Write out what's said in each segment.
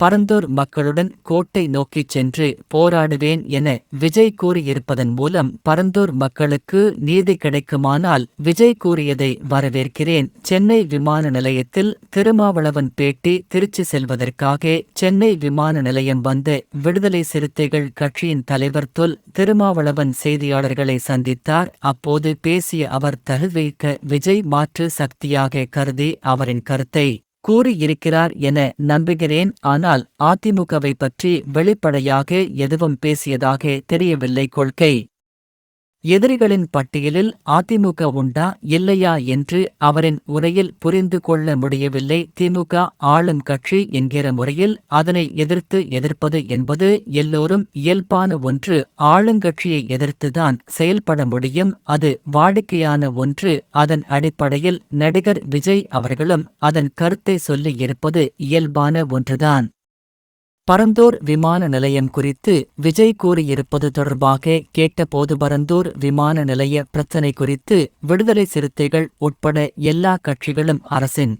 பரந்தூர் மக்களுடன் கோட்டை நோக்கிச் சென்று போராடுவேன் என விஜய் கூறியிருப்பதன் மூலம் பரந்தூர் மக்களுக்கு நீதி கிடைக்குமானால் விஜய் கூறியதை வரவேற்கிறேன். சென்னை விமான நிலையத்தில் திருமாவளவன் பேட்டி திருச்சி செல்வதற்காக சென்னை விமான நிலையம் வந்த விடுதலை சிறுத்தைகள் கட்சியின் தலைவர் தொல் திருமாவளவன் செய்தியாளர்களை சந்தித்தார். அப்போது பேசிய அவர் தகுவிக்க விஜய் மாற்று சக்தியாக கருதி அவரின் கருத்தை கூறியிருக்கிறார் என நம்புகிறேன். ஆனால் அதிமுகவை பற்றி வெளிப்படையாக எதுவும் பேசியதாக தெரியவில்லை கொள்கை. எதிரிகளின் பட்டியலில் அதிமுக உண்டா இல்லையா என்று அவரின் உரையில் புரிந்து கொள்ள முடியவில்லை. திமுக ஆளும் கட்சி என்கிற முறையில் அதனை எதிர்த்து எதிர்ப்பது என்பது எல்லோரும் இயல்பான ஒன்று. ஆளுங்கட்சியை எதிர்த்துதான் செயல்பட முடியும். அது வாடிக்கையான ஒன்று. அதன் அடிப்படையில் நடிகர் விஜய் அவர்களும் அதன் கருத்தை சொல்லியிருப்பது இயல்பான ஒன்றுதான். பரந்தூர் விமான நிலையம் குறித்து விஜய் கூறியிருப்பது தொடர்பாக கேட்டபோது பரந்தூர் விமான நிலைய பிரச்சினை குறித்து விடுதலை சிறுத்தைகள் உட்பட எல்லா கட்சிகளும் அரசின்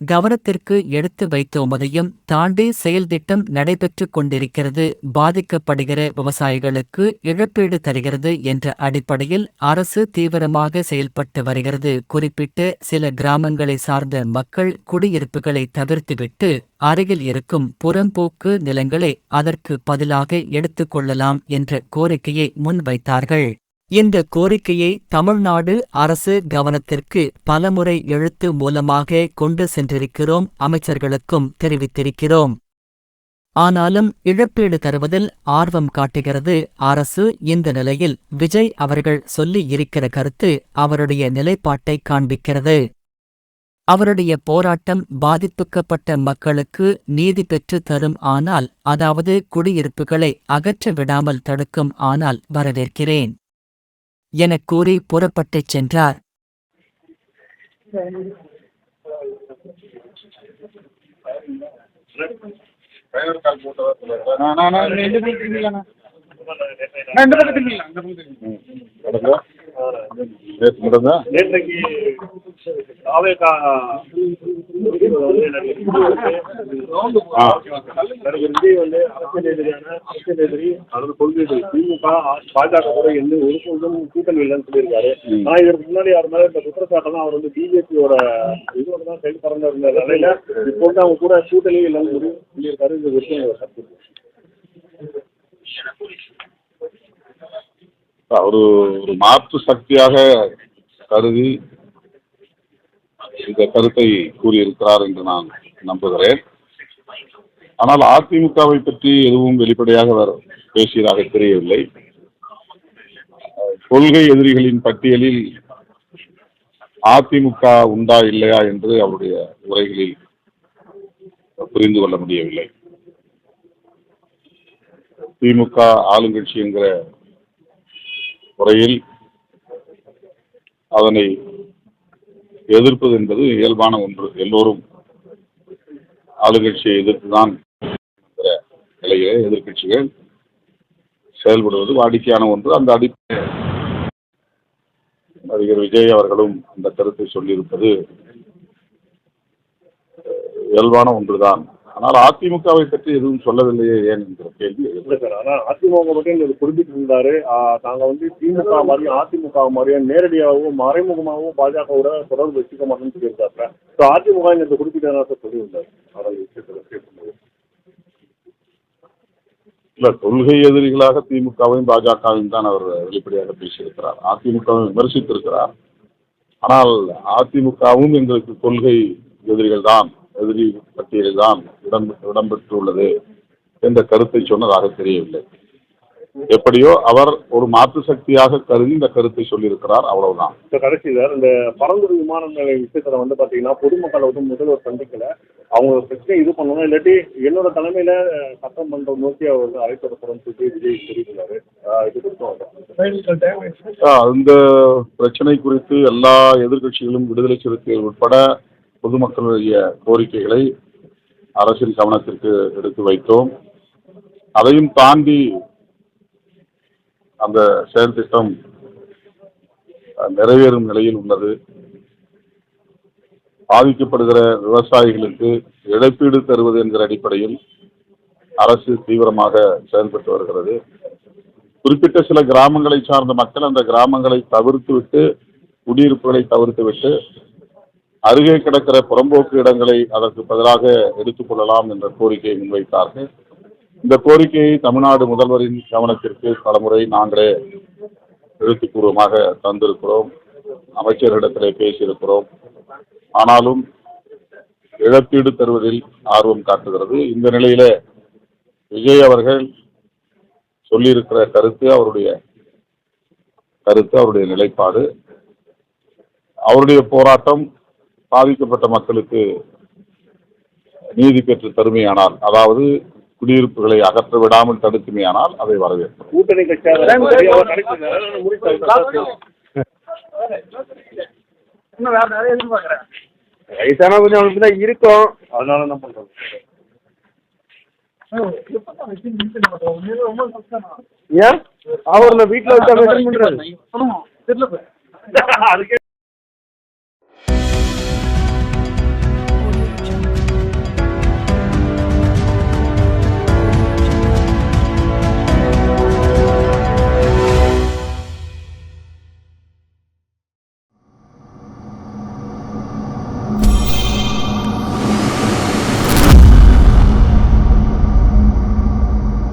கவனத்திற்கு எடுத்து வைத்தோமதையும் தாண்டி செயல்திட்டம் நடைபெற்றுக் கொண்டிருக்கிறது பாதிக்கப்படுகிற விவசாயிகளுக்கு இழப்பீடு தருகிறது என்ற அடிப்படையில் அரசு தீவிரமாக செயல்பட்டு வருகிறது. குறிப்பிட்ட சில கிராமங்களை சார்ந்த மக்கள் குடியிருப்புகளை தவிர்த்துவிட்டு அருகில் இருக்கும் புறம்போக்கு நிலங்களை அதற்கு பதிலாக எடுத்துக்கொள்ளலாம் என்ற கோரிக்கையை முன்வைத்தார்கள். இந்த கோரிக்கையை தமிழ்நாடு அரசு கவனத்திற்கு பலமுறை எழுத்து மூலமாக கொண்டு சென்றிருக்கிறோம் அமைச்சர்களுக்கும் தெரிவித்திருக்கிறோம். ஆனாலும் இழப்பீடு தருவதில் ஆர்வம் காட்டுகிறது அரசு இந்த நிலையில் விஜய் அவர்கள் சொல்லி இருக்கிற கருத்து அவருடைய நிலைப்பாட்டை காண்பிக்கிறது. அவருடைய போராட்டம் பாதிப்புக்கப்பட்ட மக்களுக்கு நீதி பெற்று தரும் ஆனால் அதாவது குடியிருப்புகளை அகற்ற விடாமல் தடுக்கும் ஆனால் வரவேற்கிறேன். எனக் கூறி புறப்பட்டுச் சென்றார். நேற்றைக்கு தாவேகா விஜய் வந்து அரசியல் எதிரியான அரசியல் எதிரி அதாவது கொள்கை எதிரி திமுக பாஜக கூட எந்த ஒரு கூட்டணி இல்லைன்னு சொல்லியிருக்காரு. ஆனா இதற்கு முன்னாடி அவர் மேல இந்த குற்றச்சாட்டெல்லாம் அவர் வந்து பிஜேபியோட இதோட தான் செயல்படுற இருந்த நிலையில இப்போ வந்து அவங்க கூட கூட்டணி இல்லைன்னு சொல்லி சொல்லியிருக்காரு. இந்த விஷயம் கருத்து. ஒரு ஒரு மாற்று சக்தியாக கருதி இந்த கருத்தை கூறியிருக்கிறார் என்று நான் நம்புகிறேன். ஆனால் அதிமுகவை பற்றி எதுவும் வெளிப்படையாக அவர் பேசியதாக தெரியவில்லை. கொள்கை எதிரிகளின் பட்டியலில் அதிமுக உண்டா இல்லையா என்று அவருடைய உரைகளில் புரிந்து கொள்ள முடியவில்லை. திமுக ஆளுங்கட்சி என்கிற முறையில் அதனை எதிர்ப்பது என்பது இயல்பான ஒன்று. எல்லோரும் ஆளுங்கட்சியை எதிர்த்துதான் என்கிற நிலையிலே எதிர்க்கட்சிகள் செயல்படுவது வாடிக்கையான ஒன்று. அந்த அடிப்படை நடிகர் விஜய் அவர்களும் அந்த கருத்தை சொல்லியிருப்பது இயல்பான ஒன்றுதான். ஆனால் அதிமுகவை பற்றி எதுவும் சொல்லவில்லையே ஏன் என்கிற கேள்வி. இல்லை சார் ஆனால் அதிமுக மட்டும் எங்களுக்கு குறிப்பிட்டு இருந்தாரு நாங்கள் வந்து திமுக மாதிரியும் அதிமுக மாதிரியும் நேரடியாகவும் மறைமுகமாகவும் பாஜகவோட தொடர்பு வச்சுக்க மாட்டோம்னு சொல்லியிருக்காரு ஸோ அதிமுக எங்களுக்கு குறிப்பிட்ட சார் சொல்லியிருந்தார். அவர் விஷயத்தில் கேட்கும்போது இல்ல கொள்கை எதிரிகளாக திமுகவையும் பாஜகவையும் தான் அவர் வெளிப்படையாக பேசியிருக்கிறார். அதிமுகவை விமர்சித்திருக்கிறார். ஆனால் அதிமுகவும் எங்களுக்கு கொள்கை எதிரிகள் தான். எதிரி பட்டியலில் தான் இடம் இடம்பெற்றுள்ளது என்ற கருத்தை சொன்னதாக தெரியவில்லை. எப்படியோ அவர் ஒரு மாற்று சக்தியாக கருதி இந்த கருத்தை சொல்லியிருக்கிறார் அவ்வளவுதான். இப்போ கடைசி சார் இந்த பரந்தூர் விமான நிலைய விஷயத்தில் வந்து பார்த்தீங்கன்னா பொதுமக்களை வந்து முதல்வர் சந்திக்கல. அவங்க பிரச்சனை இது பண்ணணும் இல்லாட்டி என்னோட தலைமையில் சட்டமன்றம் நோக்கி அவர் வந்து அழைக்கப்படும் சொல்லி விஜய் தெரிவிக்கிறாரு ஆஹ் இது இந்த பிரச்சனை குறித்து எல்லா எதிர்க்கட்சிகளும் விடுதலை சிறுத்தைகள் உட்பட பொதுமக்களுடைய கோரிக்கைகளை அரசின் கவனத்திற்கு எடுத்து வைத்தோம். அதையும் தாண்டி அந்த செயல் திட்டம் நிறைவேறும் நிலையில் உள்ளது. பாதிக்கப்படுகிற விவசாயிகளுக்கு இழப்பீடு தருவது என்கிற அடிப்படையில் அரசு தீவிரமாக செயல்பட்டு வருகிறது. குறிப்பிட்ட சில கிராமங்களை சார்ந்த மக்கள் அந்த கிராமங்களை தவிர்த்து விட்டு குடியிருப்புகளை தவிர்த்து விட்டு அருகே கிடக்கிற புறம்போக்கு இடங்களை அதற்கு பதிலாக எடுத்துக்கொள்ளலாம் என்ற கோரிக்கையை முன்வைத்தார்கள். இந்த கோரிக்கையை தமிழ்நாடு முதல்வரின் கவனத்திற்கு பலமுறை நாங்களே எழுத்துப்பூர்வமாக தந்திருக்கிறோம். அமைச்சரிடத்திலே பேசியிருக்கிறோம். ஆனாலும் இழப்பீடு தருவதில் ஆர்வம் காட்டுகிறது. இந்த நிலையில விஜய் அவர்கள் சொல்லியிருக்கிற கருத்து அவருடைய கருத்து அவருடைய நிலைப்பாடு. அவருடைய போராட்டம் பாதிக்கப்பட்ட மக்களுக்கு நீதி பெற்று தருமையானால் அதாவது குடியிருப்புகளை அகற்ற விடாமல் தடுக்குமையானால் அதை கூட்டணி எதிர்பார்க்குறேன். வயசான கொஞ்சம் தான் இருக்கும். அதனால என்ன பண்றது ஏன்? அவர் வீட்டில் வச்சா மெயின்டைன் பண்றாரு. அதுக்கே